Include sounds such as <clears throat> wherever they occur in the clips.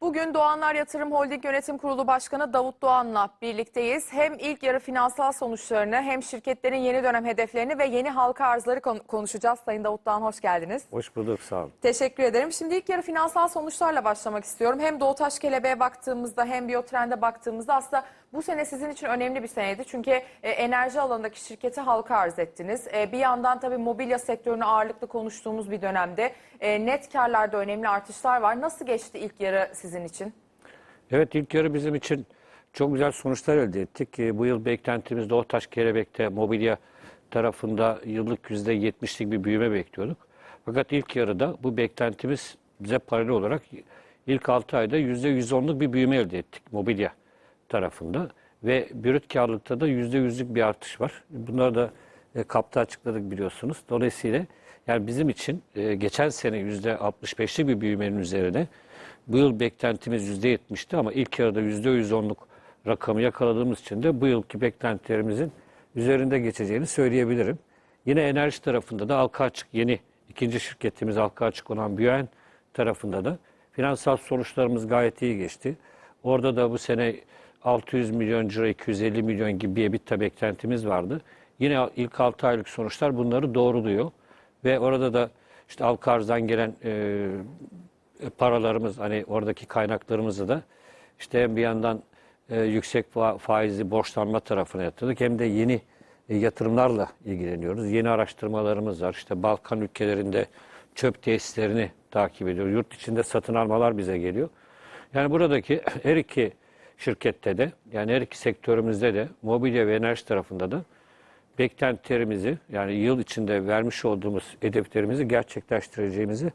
Bugün Doğanlar Yatırım Holding Yönetim Kurulu Başkanı Davut Doğan'la birlikteyiz. Hem ilk yarı finansal sonuçlarını hem şirketlerin yeni dönem hedeflerini ve yeni halka arzları kon- konuşacağız. Sayın Davut Doğan hoş geldiniz. Hoş bulduk sağ olun. Teşekkür ederim. Şimdi ilk yarı finansal sonuçlarla başlamak istiyorum. Hem Doğu Taş Kelebeğe baktığımızda hem Biotrend'e baktığımızda aslında bu sene sizin için önemli bir seneydi. Çünkü e, enerji alanındaki şirketi halka arz ettiniz. E, bir yandan tabii mobilya sektörünü ağırlıklı konuştuğumuz bir dönemde e, net karlarda önemli artışlar var. Nasıl geçti ilk yarı sizin için? Evet ilk yarı bizim için çok güzel sonuçlar elde ettik. Ee, Bu yıl beklentimiz Doğutaş Kelebek'te mobilya tarafında yıllık %70'lik bir büyüme bekliyorduk. Fakat ilk yarıda bu beklentimiz bize paralel olarak ilk 6 ayda %110'luk bir büyüme elde ettik mobilya tarafında. Ve brüt karlılıkta da %100'lük bir artış var. Bunları da e, kapta açıkladık biliyorsunuz. Dolayısıyla yani bizim için e, geçen sene %65'lik bir büyümenin üzerine bu yıl beklentimiz %70'ti ama ilk yarıda %110'luk rakamı yakaladığımız için de bu yılki beklentilerimizin üzerinde geçeceğini söyleyebilirim. Yine enerji tarafında da halka açık yeni ikinci şirketimiz halka açık olan Büyen tarafında da finansal sonuçlarımız gayet iyi geçti. Orada da bu sene 600 milyon euro, 250 milyon gibi bir EBITDA beklentimiz vardı. Yine ilk 6 aylık sonuçlar bunları doğruluyor. Ve orada da işte halka arzdan gelen e, paralarımız hani oradaki kaynaklarımızı da işte hem bir yandan e, yüksek fa- faizli borçlanma tarafına yatırdık hem de yeni e, yatırımlarla ilgileniyoruz. Yeni araştırmalarımız var. İşte Balkan ülkelerinde çöp tesislerini takip ediyoruz. Yurt içinde satın almalar bize geliyor. Yani buradaki <clears throat> her iki şirkette de yani her iki sektörümüzde de mobilya ve enerji tarafında da beklentilerimizi yani yıl içinde vermiş olduğumuz hedeflerimizi gerçekleştireceğimizi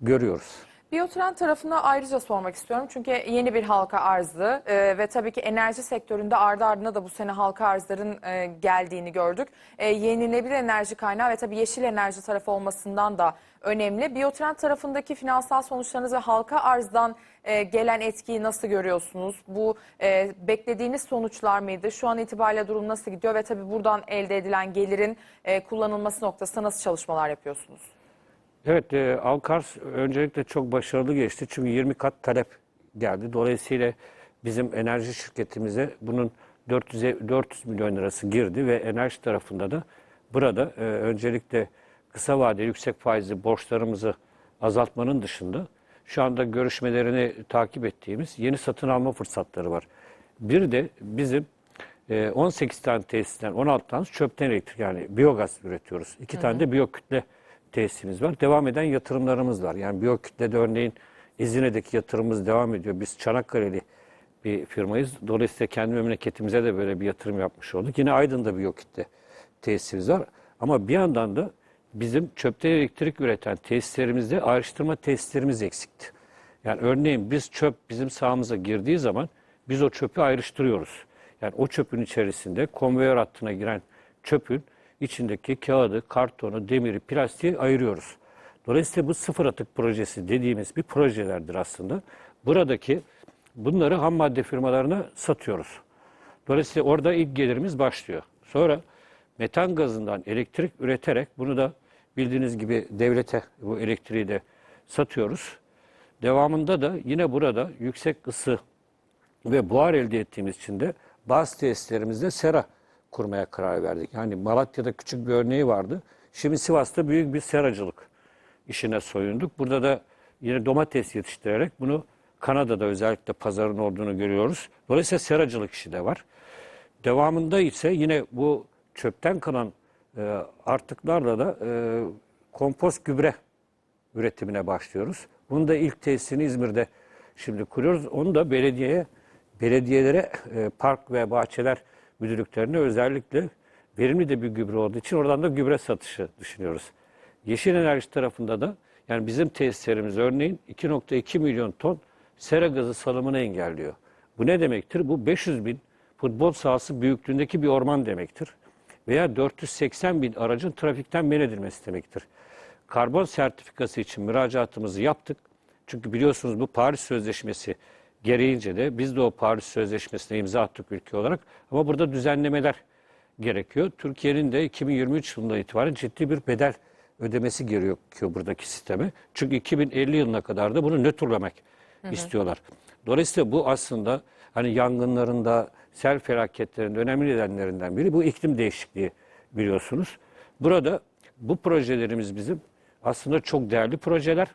görüyoruz. Biotrend tarafına ayrıca sormak istiyorum. Çünkü yeni bir halka arzı e, ve tabii ki enerji sektöründe ardı ardına da bu sene halka arzların e, geldiğini gördük. E, yenilenebilir enerji kaynağı ve tabii yeşil enerji tarafı olmasından da önemli. Biotrend tarafındaki finansal sonuçlarınız ve halka arzdan e, gelen etkiyi nasıl görüyorsunuz? Bu e, beklediğiniz sonuçlar mıydı? Şu an itibariyle durum nasıl gidiyor ve tabii buradan elde edilen gelirin e, kullanılması noktasında nasıl çalışmalar yapıyorsunuz? Evet, e, Alkars öncelikle çok başarılı geçti. Çünkü 20 kat talep geldi. Dolayısıyla bizim enerji şirketimize bunun 400, 400 milyon lirası girdi ve enerji tarafında da burada e, öncelikle kısa vadeli yüksek faizli borçlarımızı azaltmanın dışında şu anda görüşmelerini takip ettiğimiz yeni satın alma fırsatları var. Bir de bizim e, 18 tane tesisten 16 tanesi çöpten elektrik yani biyogaz üretiyoruz. İki tane de biyokütle tesisimiz var. Devam eden yatırımlarımız var. Yani biyokütlede örneğin İzmir'deki yatırımımız devam ediyor. Biz Çanakkale'li bir firmayız. Dolayısıyla kendi memleketimize de böyle bir yatırım yapmış olduk. Yine Aydın'da biyokütle tesisimiz var. Ama bir yandan da bizim çöpten elektrik üreten tesislerimizde ayrıştırma tesislerimiz eksikti. Yani örneğin biz çöp bizim sahamıza girdiği zaman biz o çöpü ayrıştırıyoruz. Yani o çöpün içerisinde konveyör hattına giren çöpün içindeki kağıdı, kartonu, demiri, plastiği ayırıyoruz. Dolayısıyla bu sıfır atık projesi dediğimiz bir projelerdir aslında. Buradaki bunları ham madde firmalarına satıyoruz. Dolayısıyla orada ilk gelirimiz başlıyor. Sonra metan gazından elektrik üreterek bunu da bildiğiniz gibi devlete bu elektriği de satıyoruz. Devamında da yine burada yüksek ısı ve buhar elde ettiğimiz için de bazı tesislerimizde sera kurmaya karar verdik. Yani Malatya'da küçük bir örneği vardı. Şimdi Sivas'ta büyük bir seracılık işine soyunduk. Burada da yine domates yetiştirerek bunu Kanada'da özellikle pazarın olduğunu görüyoruz. Dolayısıyla seracılık işi de var. Devamında ise yine bu çöpten kalan e, artıklarla da e, kompost gübre üretimine başlıyoruz. Bunu da ilk tesisini İzmir'de şimdi kuruyoruz. Onu da belediyeye, belediyelere, e, park ve bahçeler müdürlüklerine özellikle verimli de bir gübre olduğu için oradan da gübre satışı düşünüyoruz. Yeşil enerji tarafında da yani bizim tesislerimiz örneğin 2.2 milyon ton sera gazı salımını engelliyor. Bu ne demektir? Bu 500 bin futbol sahası büyüklüğündeki bir orman demektir. Veya 480 bin aracın trafikten men edilmesi demektir. Karbon sertifikası için müracaatımızı yaptık. Çünkü biliyorsunuz bu Paris Sözleşmesi gereğince de biz de o Paris Sözleşmesi'ne imza attık ülke olarak. Ama burada düzenlemeler gerekiyor. Türkiye'nin de 2023 yılından itibaren ciddi bir bedel ödemesi gerekiyor buradaki sisteme. Çünkü 2050 yılına kadar da bunu nötrlemek istiyorlar. Dolayısıyla bu aslında hani yangınlarında, sel felaketlerinde önemli nedenlerinden biri bu iklim değişikliği biliyorsunuz. Burada bu projelerimiz bizim aslında çok değerli projeler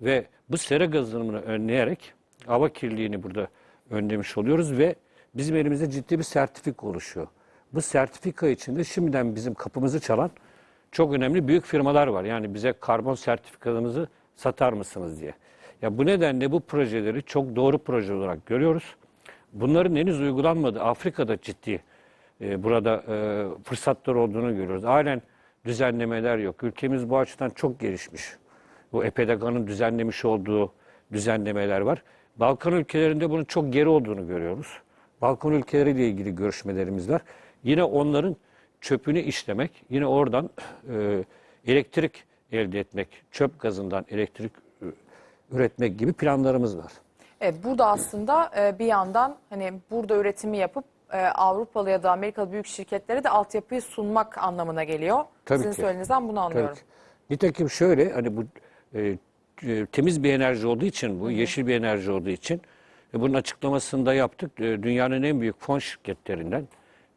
ve bu sera gazını önleyerek hava kirliliğini burada önlemiş oluyoruz ve bizim elimizde ciddi bir sertifika oluşuyor. Bu sertifika içinde şimdiden bizim kapımızı çalan çok önemli büyük firmalar var. Yani bize karbon sertifikalarınızı satar mısınız diye. Ya bu nedenle bu projeleri çok doğru proje olarak görüyoruz. Bunların henüz uygulanmadığı Afrika'da ciddi e, burada e, fırsatlar olduğunu görüyoruz. Halen düzenlemeler yok. Ülkemiz bu açıdan çok gelişmiş. Bu EPEDAGA'nın düzenlemiş olduğu düzenlemeler var. Balkan ülkelerinde bunun çok geri olduğunu görüyoruz. Balkan ülkeleriyle ilgili görüşmelerimiz var. Yine onların çöpünü işlemek, yine oradan e, elektrik elde etmek, çöp gazından elektrik e, üretmek gibi planlarımız var. Evet, burada aslında e, bir yandan hani burada üretimi yapıp e, Avrupalı ya da Amerikalı büyük şirketlere de altyapıyı sunmak anlamına geliyor. Tabii Sizin ki. söylediğinizden bunu anlıyorum. Tabii ki. Nitekim şöyle hani bu e, e, temiz bir enerji olduğu için bu yeşil bir enerji olduğu için e, bunun açıklamasını da yaptık. E, dünyanın en büyük fon şirketlerinden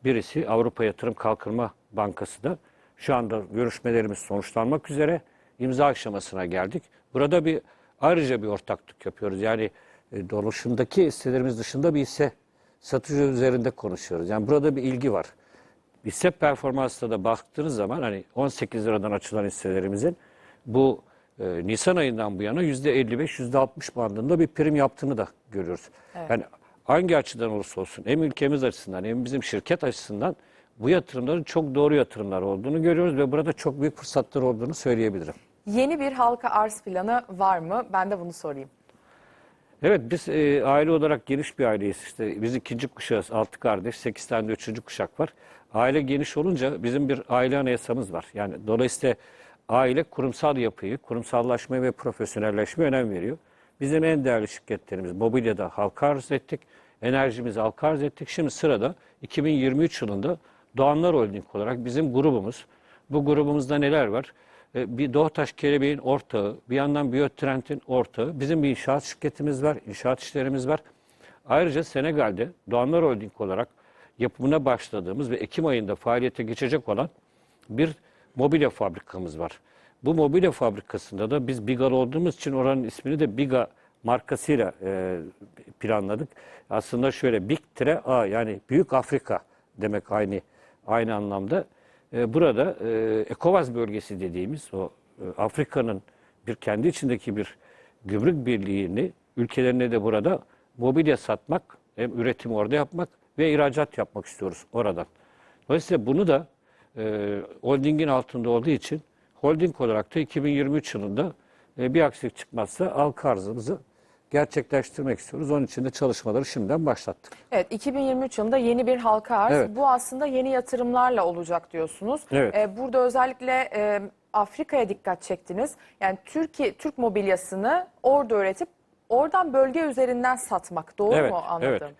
birisi Avrupa Yatırım Kalkınma Bankası da şu anda görüşmelerimiz sonuçlanmak üzere imza aşamasına geldik. Burada bir ayrıca bir ortaklık yapıyoruz. Yani e, dolaşımdaki hisselerimiz dışında bir hisse satıcı üzerinde konuşuyoruz. Yani burada bir ilgi var. Hisse performansına da baktığınız zaman hani 18 liradan açılan hisselerimizin bu e, Nisan ayından bu yana %55, %60 bandında bir prim yaptığını da görüyoruz. Yani hangi açıdan olursa olsun hem ülkemiz açısından hem bizim şirket açısından bu yatırımların çok doğru yatırımlar olduğunu görüyoruz ve burada çok büyük fırsatlar olduğunu söyleyebilirim. Yeni bir halka arz planı var mı? Ben de bunu sorayım. Evet biz e, aile olarak geniş bir aileyiz. İşte biz ikinci kuşağız. Altı kardeş, sekiz tane de üçüncü kuşak var. Aile geniş olunca bizim bir aile anayasamız var. Yani dolayısıyla aile kurumsal yapıyı, kurumsallaşmaya ve profesyonelleşmeye önem veriyor. Bizim en değerli şirketlerimiz mobilyada halka arz ettik. Enerjimizi halka arz ettik. Şimdi sırada 2023 yılında Doğanlar Holding olarak bizim grubumuz. Bu grubumuzda neler var? E, Bir Doğutaş Kelebeğin ortağı, bir yandan Biyotrend'in ortağı. Bizim bir inşaat şirketimiz var, inşaat işlerimiz var. Ayrıca Senegal'de Doğanlar Holding olarak yapımına başladığımız ve Ekim ayında faaliyete geçecek olan bir mobilya fabrikamız var. Bu mobilya fabrikasında da biz Bigal olduğumuz için oranın ismini de Biga markasıyla e, planladık. Aslında şöyle Big Tre A yani Büyük Afrika demek aynı aynı anlamda. E, burada e, Ekovaz bölgesi dediğimiz o e, Afrika'nın bir kendi içindeki bir gümrük birliğini ülkelerine de burada mobilya satmak, hem üretimi orada yapmak ve ihracat yapmak istiyoruz oradan. Dolayısıyla bunu da e, holdingin altında olduğu için holding olarak da 2023 yılında e, bir aksilik çıkmazsa halka arzımızı gerçekleştirmek istiyoruz. Onun için de çalışmaları şimdiden başlattık. Evet 2023 yılında yeni bir halka arz. Evet. Bu aslında yeni yatırımlarla olacak diyorsunuz. Evet. Ee, burada özellikle e, Afrika'ya dikkat çektiniz. Yani Türkiye Türk mobilyasını orada üretip oradan bölge üzerinden satmak. Doğru Evet, mu anladım? evet.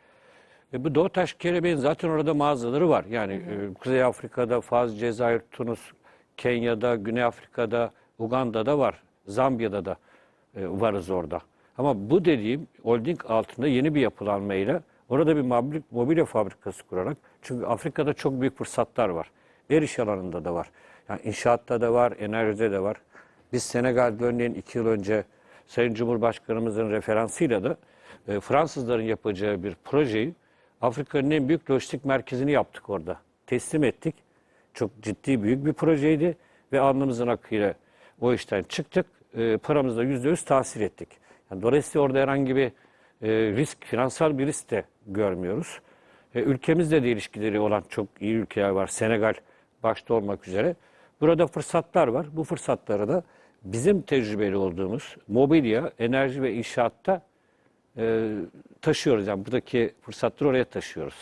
E bu Doğutaş Kelebeğin zaten orada mağazaları var. Yani e, Kuzey Afrika'da, Faz, Cezayir, Tunus, Kenya'da, Güney Afrika'da, Uganda'da var. Zambiya'da da e, varız orada. Ama bu dediğim holding altında yeni bir yapılanmayla orada bir mobil- mobilya fabrikası kurarak çünkü Afrika'da çok büyük fırsatlar var. Her iş alanında da var. Yani inşaatta da var, enerjide de var. Biz Senegal'de örneğin iki yıl önce Sayın Cumhurbaşkanımızın referansıyla da e, Fransızların yapacağı bir projeyi Afrika'nın en büyük lojistik merkezini yaptık orada. Teslim ettik. Çok ciddi büyük bir projeydi ve alnımızın akıyla o işten çıktık. E, paramızda yüzde yüz tahsil ettik. Yani dolayısıyla orada herhangi bir e, risk, finansal bir risk de görmüyoruz. E, ülkemizle de ilişkileri olan çok iyi ülkeler var. Senegal başta olmak üzere. Burada fırsatlar var. Bu fırsatları da bizim tecrübeli olduğumuz mobilya, enerji ve inşaatta e, taşıyoruz. Yani buradaki fırsatları oraya taşıyoruz.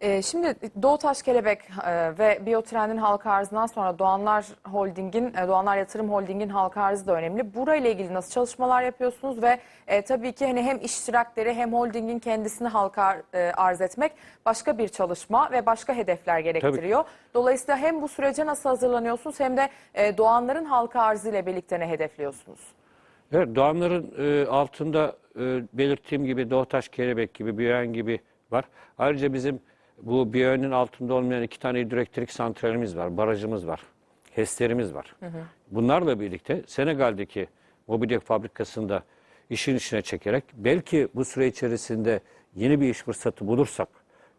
Ee, şimdi Doğutaş Kelebek e, ve Biyotrend'in halka arzından sonra Doğanlar Holding'in, e, Doğanlar Yatırım Holding'in halka arzı da önemli. Burayla ilgili nasıl çalışmalar yapıyorsunuz ve e, tabii ki hani hem iştirakleri hem holdingin kendisini halka e, arz etmek başka bir çalışma ve başka hedefler gerektiriyor. Dolayısıyla hem bu sürece nasıl hazırlanıyorsunuz hem de e, Doğanların halka arzı ile birlikte ne hedefliyorsunuz? Evet, Doğanların e, altında e, belirttiğim gibi Doğutaş Kelebek gibi, Biyoen gibi var. Ayrıca bizim bu Biyoen'in altında olmayan iki tane hidroelektrik santralimiz var, barajımız var, HES'lerimiz var. Bunlarla birlikte Senegal'deki mobilya fabrikasında işin içine çekerek belki bu süre içerisinde yeni bir iş fırsatı bulursak,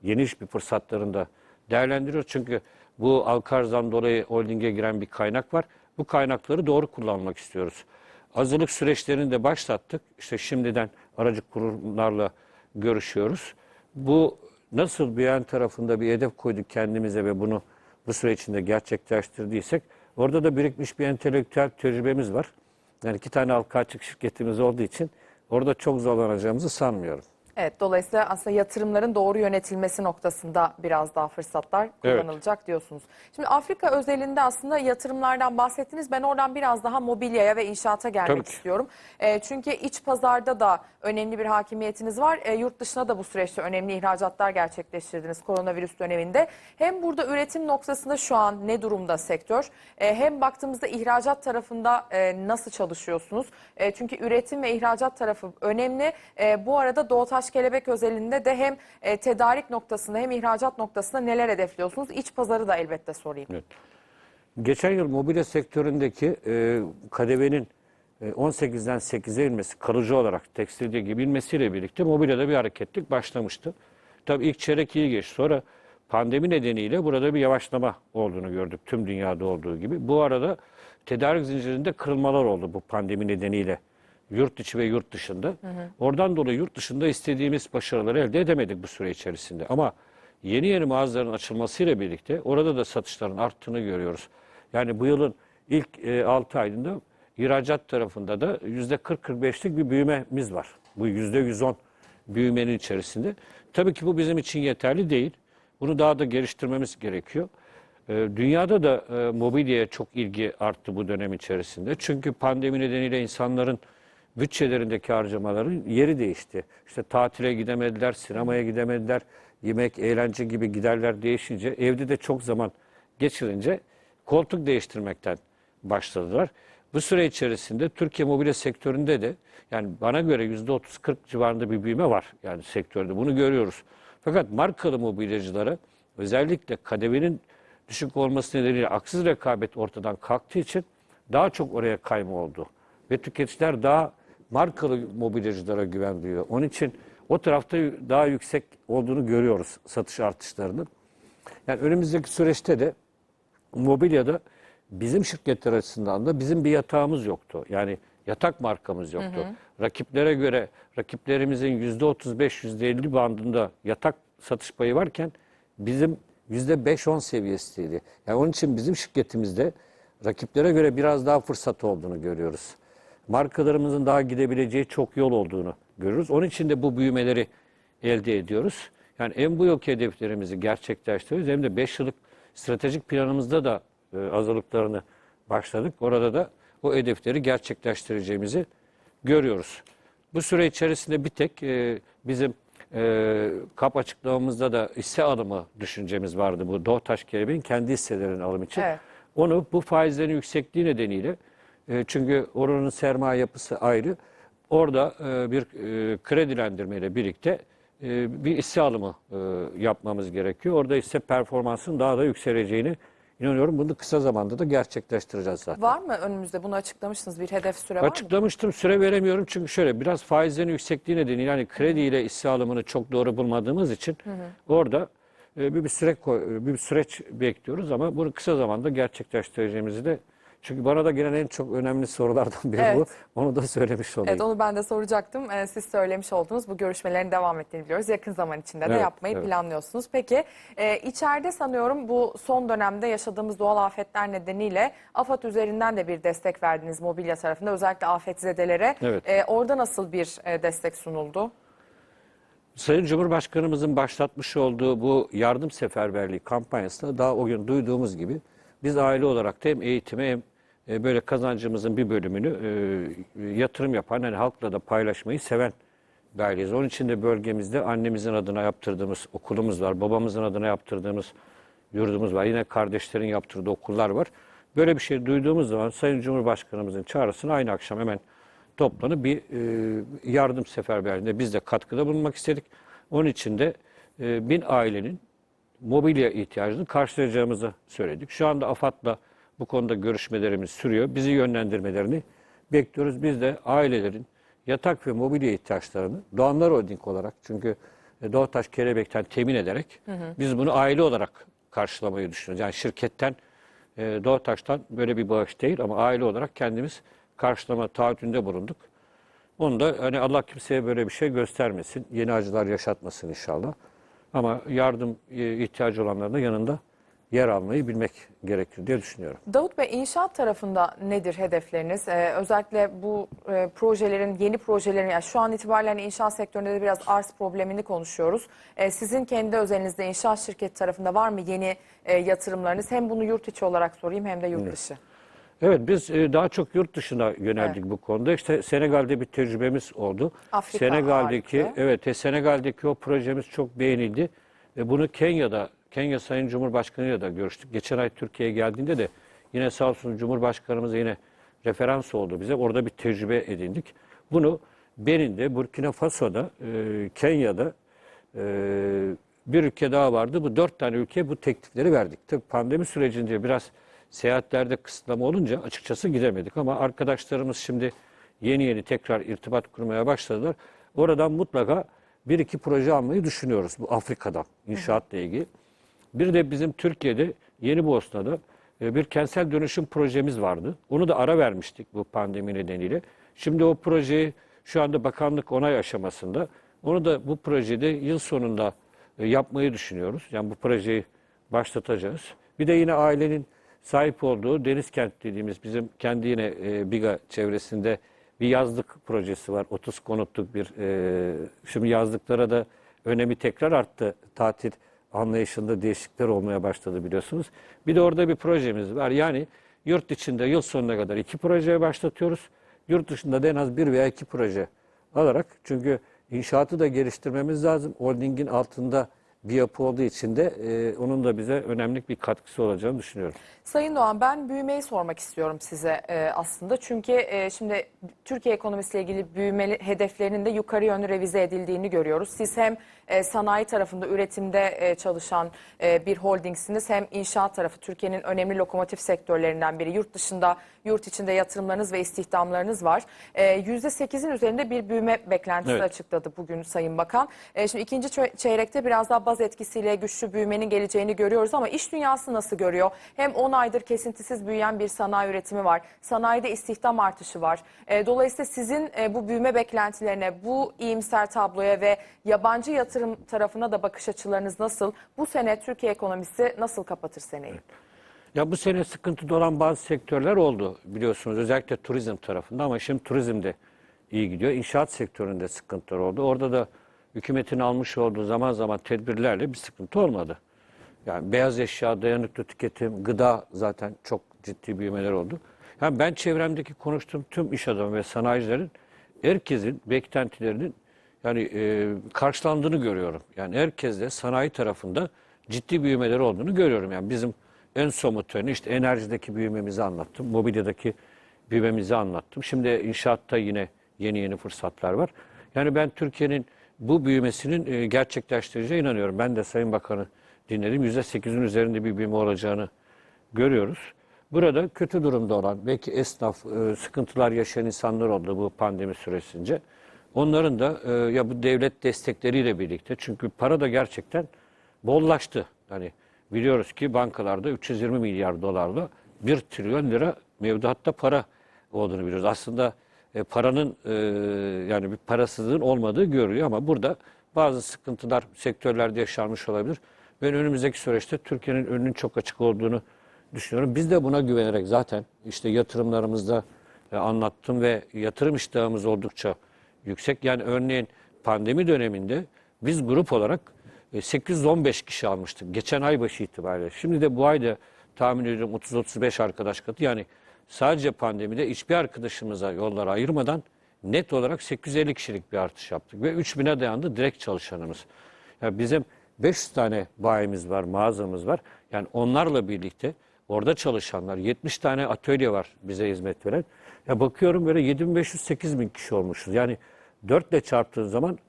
yeni iş bir fırsatlarında değerlendiriyoruz. Çünkü bu Alkarz'dan dolayı holdinge giren bir kaynak var. Bu kaynakları doğru kullanmak istiyoruz. Hazırlık süreçlerini de başlattık. İşte şimdiden aracı kurumlarla görüşüyoruz. Bu nasıl yan tarafında bir hedef koyduk kendimize ve bunu bu süre içinde gerçekleştirdiysek orada da birikmiş bir entelektüel tecrübemiz var. Yani iki tane halka açık şirketimiz olduğu için orada çok zorlanacağımızı sanmıyorum. Evet, dolayısıyla aslında yatırımların doğru yönetilmesi noktasında biraz daha fırsatlar Evet. kullanılacak diyorsunuz. Şimdi Afrika özelinde aslında yatırımlardan bahsettiniz. Ben oradan biraz daha mobilyaya ve inşaata gelmek Tabii ki. istiyorum. E, çünkü iç pazarda da önemli bir hakimiyetiniz var. E, yurt dışına da bu süreçte önemli ihracatlar gerçekleştirdiniz koronavirüs döneminde. Hem burada üretim noktasında şu an ne durumda sektör? E, hem baktığımızda ihracat tarafında e, nasıl çalışıyorsunuz? E, çünkü üretim ve ihracat tarafı önemli. E, bu arada Kelebek özelinde de hem e, tedarik noktasında hem ihracat noktasında neler hedefliyorsunuz? İç pazarı da elbette sorayım. Evet. Geçen yıl mobilya sektöründeki e, KDV'nin e, 18'den 8'e inmesi, kalıcı olarak tekstilde gibi inmesiyle birlikte mobilyada bir hareketlik başlamıştı. Tabii ilk çeyrek iyi geçti. Sonra pandemi nedeniyle burada bir yavaşlama olduğunu gördük tüm dünyada olduğu gibi. Bu arada tedarik zincirinde kırılmalar oldu bu pandemi nedeniyle. Yurt içi ve yurt dışında. Oradan dolayı yurt dışında istediğimiz başarıları elde edemedik bu süre içerisinde. Ama yeni yeni mağazaların açılmasıyla birlikte orada da satışların arttığını görüyoruz. Yani bu yılın ilk 6 ayında ihracat tarafında da %40-45'lik bir büyümemiz var. Bu %110 büyümenin içerisinde. Tabii ki bu bizim için yeterli değil. Bunu daha da geliştirmemiz gerekiyor. Ee, Dünyada da e, mobilyaya çok ilgi arttı bu dönem içerisinde. Çünkü pandemi nedeniyle insanların bütçelerindeki harcamaların yeri değişti. İşte tatile gidemediler, sinemaya gidemediler, yemek, eğlence gibi giderler değişince evde de çok zaman geçirince koltuk değiştirmekten başladılar. Bu süre içerisinde Türkiye mobilya sektöründe de yani bana göre %30-40 civarında bir büyüme var yani sektörde bunu görüyoruz. Fakat markalı mobilyacılara özellikle KDV'nin düşük olması nedeniyle haksız rekabet ortadan kalktığı için daha çok oraya kayma oldu. Ve tüketiciler daha markalı mobilyacılara güven duyuyor. Onun için o tarafta daha yüksek olduğunu görüyoruz satış artışlarının. Yani önümüzdeki süreçte de mobilyada bizim şirketler açısından da bizim bir yatağımız yoktu. Yani yatak markamız yoktu. Rakiplere göre rakiplerimizin %35-%50 bandında yatak satış payı varken bizim %5-10 seviyesiydi. Yani onun için bizim şirketimizde rakiplere göre biraz daha fırsat olduğunu görüyoruz. Markalarımızın daha gidebileceği çok yol olduğunu görüyoruz. Onun için de bu büyümeleri elde ediyoruz. Yani hem bu yılki hedeflerimizi gerçekleştiriyoruz hem de 5 yıllık stratejik planımızda da e, hazırlıklarını başladık. Orada da o hedefleri gerçekleştireceğimizi görüyoruz. Bu süre içerisinde bir tek e, bizim e, kap açıklamamızda da hisse alımı düşüncemiz vardı. Bu Doğutaş Kelebeğin kendi hisselerinin alım için. Evet. Onu bu faizlerin yüksekliği nedeniyle e, çünkü oranın sermaye yapısı ayrı. Orada e, bir e, kredilendirmeyle birlikte e, bir hisse alımı e, yapmamız gerekiyor. Orada hisse performansın daha da yükseleceğini inanıyorum. Bunu kısa zamanda da gerçekleştireceğiz zaten. Var mı önümüzde bunu açıklamıştınız bir hedef süre var mı? Açıklamıştım süre veremiyorum çünkü şöyle biraz faizlerin yüksekliği nedeniyle yani krediyle hisse alımını çok doğru bulmadığımız için orada bir, bir süre bir süreç bekliyoruz ama bunu kısa zamanda gerçekleştireceğimizi de çünkü bana da gelen en çok önemli sorulardan biri bu. Evet. Onu da söylemiş olayım. Evet onu ben de soracaktım. Ee, siz söylemiş oldunuz. Bu görüşmelerin devam ettiğini biliyoruz. Yakın zaman içinde de Evet, yapmayı evet. planlıyorsunuz. Peki e, içeride sanıyorum bu son dönemde yaşadığımız doğal afetler nedeniyle AFAD üzerinden de bir destek verdiniz mobilya tarafında. Özellikle afetzedelere. Evet. E, orada nasıl bir e, destek sunuldu? Sayın Cumhurbaşkanımızın başlatmış olduğu bu yardım seferberliği kampanyasında daha o gün duyduğumuz gibi biz aile olarak da hem eğitime hem e, böyle kazancımızın bir bölümünü e, yatırım yapan, hani halkla da paylaşmayı seven bir aileyiz. Onun için de bölgemizde annemizin adına yaptırdığımız okulumuz var, babamızın adına yaptırdığımız yurdumuz var. Yine kardeşlerin yaptırdığı okullar var. Böyle bir şey duyduğumuz zaman Sayın Cumhurbaşkanımızın çağrısına aynı akşam hemen toplanıp bir e, yardım seferberliğinde biz de katkıda bulunmak istedik. Onun için de bin ailenin mobilya ihtiyacını karşılayacağımızı söyledik. Şu anda AFAD'la bu konuda görüşmelerimiz sürüyor. Bizi yönlendirmelerini bekliyoruz. Biz de ailelerin yatak ve mobilya ihtiyaçlarını Doğanlar Holding olarak çünkü Doğutaş Kelebek'ten temin ederek biz bunu aile olarak karşılamayı düşünüyoruz. Yani şirketten e, Doğutaş'tan böyle bir bağış değil ama aile olarak kendimiz karşılama taahhütünde bulunduk. Onu da hani Allah kimseye böyle bir şey göstermesin. Yeni acılar yaşatmasın inşallah. Ama yardım e, ihtiyacı olanların da yanında yer almayı bilmek gerekir diye düşünüyorum. Davut Bey inşaat tarafında nedir hedefleriniz? Ee, özellikle bu e, projelerin, yeni projelerin, yani şu an itibariyle hani inşaat sektöründe de biraz arz problemini konuşuyoruz. Ee, sizin kendi özelinizde inşaat şirketi tarafında var mı yeni e, yatırımlarınız? Hem bunu yurt içi olarak sorayım hem de yurt dışı. Evet biz e, daha çok yurt dışına yöneldik bu konuda. İşte Senegal'de bir tecrübemiz oldu. Afrika Senegal'deki ağırlıklı. evet e, Senegal'deki o projemiz çok beğenildi. Ve bunu Kenya'da Kenya Sayın Cumhurbaşkanı'yla da görüştük. Geçen ay Türkiye'ye geldiğinde de yine sağ olsun Cumhurbaşkanımız yine referans oldu bize. Orada bir tecrübe edindik. Bunu Benin'de, Burkina Faso'da, e, Kenya'da e, bir ülke daha vardı. Bu dört tane ülkeye bu teklifleri verdik. Tabii pandemi sürecince biraz seyahatlerde kısıtlama olunca açıkçası gidemedik. Ama arkadaşlarımız şimdi yeni yeni tekrar irtibat kurmaya başladılar. Oradan mutlaka bir iki proje almayı düşünüyoruz bu Afrika'dan inşaatla ilgili. Bir de bizim Türkiye'de Yeni Bosna'da e, bir kentsel dönüşüm projemiz vardı. Onu da ara vermiştik bu pandemi nedeniyle. Şimdi o projeyi şu anda bakanlık onay aşamasında. Onu da bu projede yıl sonunda e, yapmayı düşünüyoruz. Yani bu projeyi başlatacağız. Bir de yine ailenin sahip olduğu deniz kent dediğimiz bizim kendi yine e, Biga çevresinde bir yazlık projesi var. 30 konutluk bir e, şimdi yazlıklara da önemi tekrar arttı. Tatil anlayışında değişiklikler olmaya başladı biliyorsunuz. Bir de orada bir projemiz var. Yani yurt içinde yıl sonuna kadar iki projeye başlatıyoruz. Yurt dışında da en az bir veya iki proje alarak çünkü inşaatı da geliştirmemiz lazım. Holdingin altında bir yapı olduğu için de e, onun da bize önemli bir katkısı olacağını düşünüyorum. Sayın Doğan ben büyümeyi sormak istiyorum size e, aslında. Çünkü e, şimdi Türkiye ekonomisiyle ilgili büyüme hedeflerinin de yukarı yönlü revize edildiğini görüyoruz. Siz hem e, sanayi tarafında üretimde e, çalışan e, bir holdingsiniz hem inşaat tarafı Türkiye'nin önemli lokomotif sektörlerinden biri. Yurt dışında, yurt içinde yatırımlarınız ve istihdamlarınız var. E, %8'in üzerinde bir büyüme beklentisi Evet. açıkladı bugün Sayın Bakan. E, şimdi ikinci çeyrekte biraz daha baz etkisiyle güçlü büyümenin geleceğini görüyoruz ama iş dünyası nasıl görüyor? Hem 10 aydır kesintisiz büyüyen bir sanayi üretimi var. Sanayide istihdam artışı var. E, dolayısıyla sizin e, bu büyüme beklentilerine, bu iyimser tabloya ve yabancı yatırım tarafına da bakış açılarınız nasıl? Bu sene Türkiye ekonomisi nasıl kapatır seneyi? Ya bu sene sıkıntıda olan bazı sektörler oldu biliyorsunuz özellikle turizm tarafında ama şimdi turizm de iyi gidiyor. İnşaat sektöründe sıkıntılar oldu. Orada da hükümetin almış olduğu zaman zaman tedbirlerle bir sıkıntı olmadı. Yani beyaz eşya, dayanıklı tüketim, gıda zaten çok ciddi büyümeler oldu. Yani ben çevremdeki konuştuğum tüm iş adamı ve sanayicilerin herkesin beklentilerinin yani e, karşılandığını görüyorum. Yani herkes de sanayi tarafında ciddi büyümeler olduğunu görüyorum. Yani bizim en somut örneği işte enerjideki büyümemizi anlattım. Mobilyadaki büyümemizi anlattım. Şimdi inşaatta yine yeni yeni fırsatlar var. Yani ben Türkiye'nin bu büyümesinin e, gerçekleştireceğine inanıyorum. Ben de Sayın Bakan'ı dinledim. %8'in üzerinde bir büyüme olacağını görüyoruz. Burada kötü durumda olan, belki esnaf, e, sıkıntılar yaşayan insanlar oldu bu pandemi süresince. Onların da e, ya bu devlet destekleriyle birlikte çünkü para da gerçekten bollaştı. Hani biliyoruz ki bankalarda 320 milyar dolarla 1 trilyon lira mevduatta para olduğunu biliyoruz. Aslında e, paranın e, yani bir parasızlığın olmadığı görülüyor ama burada bazı sıkıntılar sektörlerde yaşanmış olabilir. Ben önümüzdeki süreçte Türkiye'nin önünün çok açık olduğunu düşünüyorum. Biz de buna güvenerek zaten işte yatırımlarımızda e, anlattım ve yatırım iştahımız oldukça yüksek. Yani örneğin pandemi döneminde biz grup olarak 815 kişi almıştık geçen ay başı itibariyle. Şimdi de bu ayda tahmin ediyorum 30-35 arkadaş katı. Yani sadece pandemide hiçbir arkadaşımıza yolları ayırmadan net olarak 850 kişilik bir artış yaptık. Ve 3000'e dayandı direkt çalışanımız. Yani bizim 500 tane bayimiz var, mağazamız var. Yani onlarla birlikte orada çalışanlar, 70 tane atölye var bize hizmet veren. Ya bakıyorum böyle 7500-8000 kişi olmuşuz. Yani 4 ile çarptığın zaman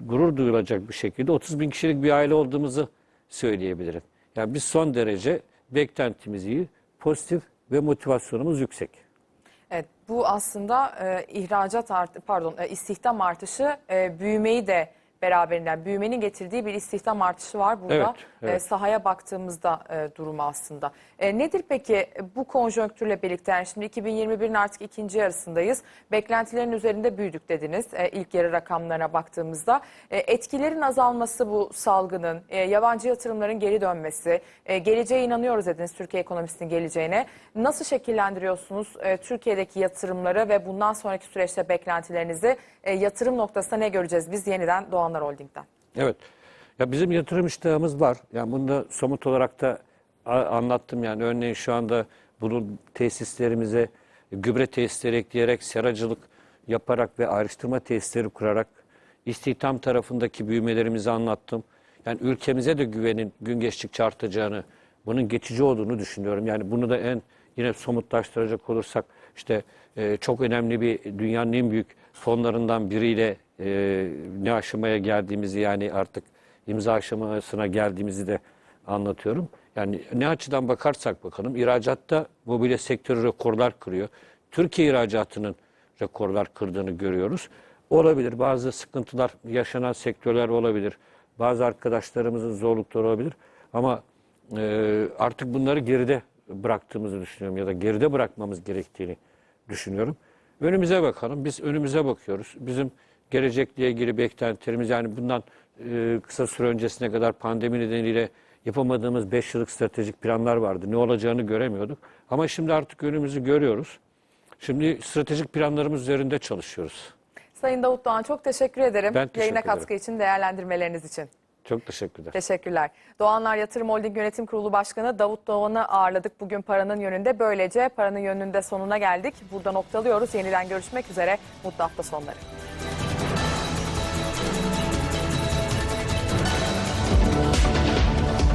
gurur duyulacak bir şekilde 30 bin kişilik bir aile olduğumuzu söyleyebilirim. Yani biz son derece beklentimiz iyi, pozitif ve motivasyonumuz yüksek. Evet, bu aslında e, ihracat art pardon e, istihdam artışı e, büyümeyi de beraberinden büyümenin getirdiği bir istihdam artışı var burada. Evet, E, evet. sahaya baktığımızda e, durumu aslında. E, nedir peki bu konjonktürle birlikte yani şimdi 2021'in artık ikinci yarısındayız. Beklentilerin üzerinde büyüdük dediniz e, ilk yarı rakamlarına baktığımızda. E, etkilerin azalması bu salgının, e, yabancı yatırımların geri dönmesi, e, geleceğe inanıyoruz dediniz Türkiye ekonomisinin geleceğine. Nasıl şekillendiriyorsunuz e, Türkiye'deki yatırımları ve bundan sonraki süreçte beklentilerinizi e, yatırım noktasında ne göreceğiz biz yeniden Doğanlar Holding'den? Evet. Ya bizim yatırım iştahımız var. Yani bunu da somut olarak da anlattım yani. Örneğin şu anda bunun tesislerimize gübre tesisleri ekleyerek, seracılık yaparak ve ayrıştırma tesisleri kurarak istihdam tarafındaki büyümelerimizi anlattım. Yani ülkemize de güvenin gün geçtikçe artacağını, bunun geçici olduğunu düşünüyorum. Yani bunu da en yine somutlaştıracak olursak işte e, çok önemli bir dünyanın en büyük fonlarından biriyle e, ne aşamaya geldiğimizi yani artık imza aşamasına geldiğimizi de anlatıyorum. Yani ne açıdan bakarsak bakalım ihracatta mobilya sektörü rekorlar kırıyor. Türkiye ihracatının rekorlar kırdığını görüyoruz. Olabilir bazı sıkıntılar yaşanan sektörler olabilir. Bazı arkadaşlarımızın zorlukları olabilir. Ama e, artık bunları geride bıraktığımızı düşünüyorum ya da geride bırakmamız gerektiğini düşünüyorum. Önümüze bakalım. Biz önümüze bakıyoruz. Bizim gelecekle ilgili beklentilerimiz yani bundan e, kısa süre öncesine kadar pandemi nedeniyle yapamadığımız 5 yıllık stratejik planlar vardı. Ne olacağını göremiyorduk. Ama şimdi artık önümüzü görüyoruz. Şimdi stratejik planlarımız üzerinde çalışıyoruz. Sayın Davut Doğan çok teşekkür ederim. Ben teşekkür Yayına ederim. katkı için değerlendirmeleriniz için. Çok teşekkürler. Teşekkürler. Doğanlar Yatırım Holding Yönetim Kurulu Başkanı Davut Doğan'ı ağırladık bugün paranın yönünde. Böylece paranın yönünde sonuna geldik. Burada noktalıyoruz. Yeniden görüşmek üzere. Mutlu hafta sonları.